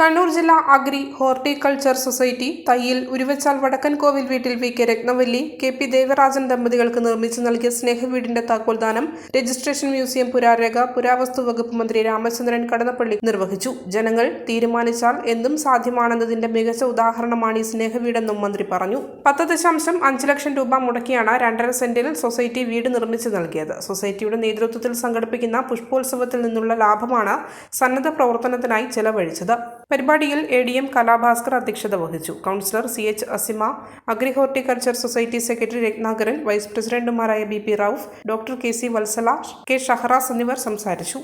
കണ്ണൂർ ജില്ലാ agri horticulture society Thayyil Uruvachal വടക്കൻ കോവിൽ വീട്ടിൽ V K Rathnavalli K P Devarajan ദമ്പതികൾക്ക് നിർമ്മിച്ചു നൽകിയ സ്നേഹവീടിന്റെ താക്കോൽദാനം രജിസ്ട്രേഷൻ മ്യൂസിയം പുരാരേഖ പുരാവസ്തു വകുപ്പ് മന്ത്രി രാമചന്ദ്രൻ കടന്നപ്പള്ളി നിർവഹിച്ചു. ജനങ്ങൾ തീരുമാനിച്ചാൽ എന്തും സാധ്യമാണെന്നതിന്റെ മികച്ച ഉദാഹരണമാണ് ഈ സ്നേഹവീടെന്നും മന്ത്രി പറഞ്ഞു. പത്ത് ദശാംശം അഞ്ച് ലക്ഷം രൂപ മുടക്കിയാണ് രണ്ടര സെന്റിൽ സൊസൈറ്റി വീട് നിർമ്മിച്ചു നൽകിയത്. സൊസൈറ്റിയുടെ നേതൃത്വത്തിൽ സംഘടിപ്പിക്കുന്ന പുഷ്പോത്സവത്തിൽ നിന്നുള്ള ലാഭമാണ് സന്നദ്ധ പ്രവർത്തനത്തിനായി ചെലവഴിച്ചത്. പരിപാടിയിൽ എ ഡി എം കലാഭാസ്കർ അധ്യക്ഷത വഹിച്ചു. Councillor C H Asima agri horticulture society secretary Rathnakaran vice പ്രസിഡന്റുമാരായ B P Rauf doctor K C Vatsala K Shaharas എന്നിവർ സംസാരിച്ചു.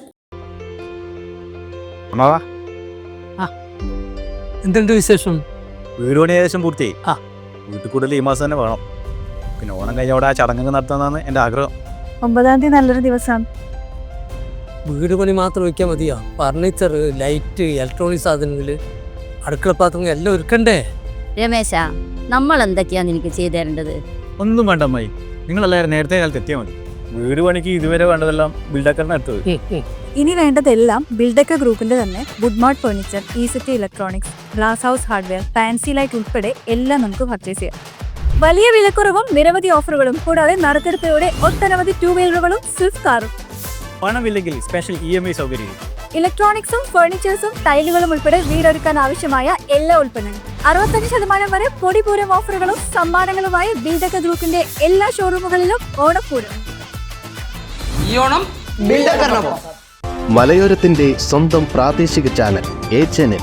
എന്തുണ്ട് വിശേഷം? വീട് പണി ഏകദേശം പൂർത്തിയായി. ആ. വീട്ടിൽ കൂടുതൽ ഈ മാസം തന്നെ വേണം. പിന്നെ ഓണം കഴിഞ്ഞ അവിടെ ആ ചടങ്ങ് നടത്താന്നാണ് എന്റെ ആഗ്രഹം. ഒമ്പതാം തീയതി നല്ലൊരു ദിവസമാണ് വീട് പണി മാത്രം വയ്ക്കാൻ മതിയോ? ഫർണിച്ചർ ലൈറ്റ് ഇലക്ട്രോണിക് സാധനങ്ങൾ അടുക്കള പാത്രങ്ങൾ എല്ലാം ഒരുക്കണ്ടേ? രമേശ നമ്മൾ എന്തൊക്കെയാണ് എനിക്ക് ചെയ്തു തരേണ്ടത്? ഒന്നും വേണ്ട അമ്മായി. നിങ്ങളെല്ലാവരും നേരത്തെ കാലത്ത് എത്തിയാൽ മതി. വീട് പണിക്ക് ഇതുവരെ വേണ്ടതെല്ലാം ബിൽഡക്കറിനെ ഉം. ഇനി വേണ്ടതെല്ലാം ബിൽഡക്ക ഗ്രൂപ്പിന്റെ തന്നെ Woodmart furniture ഈസിറ്റി city electronics glass house hardware fancy light ഉൾപ്പെടെ എല്ലാം നമുക്ക് പർച്ചേസ് ചെയ്യാം. വലിയ വിലക്കുറവും നിരവധി ഓഫറുകളും കൂടാതെ നറുക്കെടുപ്പിലൂടെ ഒട്ടനവധി ടൂ വീലറുകളും സ്വിഫ്റ്റ് കാറും. പണമില്ലെങ്കിൽ സ്പെഷ്യൽ ഇ എം ഐ സൗകര്യം. ഇലക്ട്രോണിക്സും ഫർണിച്ചേഴ്സും ടൈലുകളും ഉൾപ്പെടെ വീടൊരുക്കാൻ ആവശ്യമായ എല്ലാ ഉൽപ്പന്നങ്ങളും. അറുപത്തഞ്ച് ശതമാനം വരെ പൊടിപൂരം ഓഫറുകളും സമ്മാനങ്ങളുമായി ബിൽഡക്ക ഗ്രൂപ്പിന്റെ എല്ലാ ഷോറൂമുകളിലും ഓണപ്പൂരം. മലയോരത്തിന്റെ സ്വന്തം പ്രാദേശിക ചാനൽ എ ചാനൽ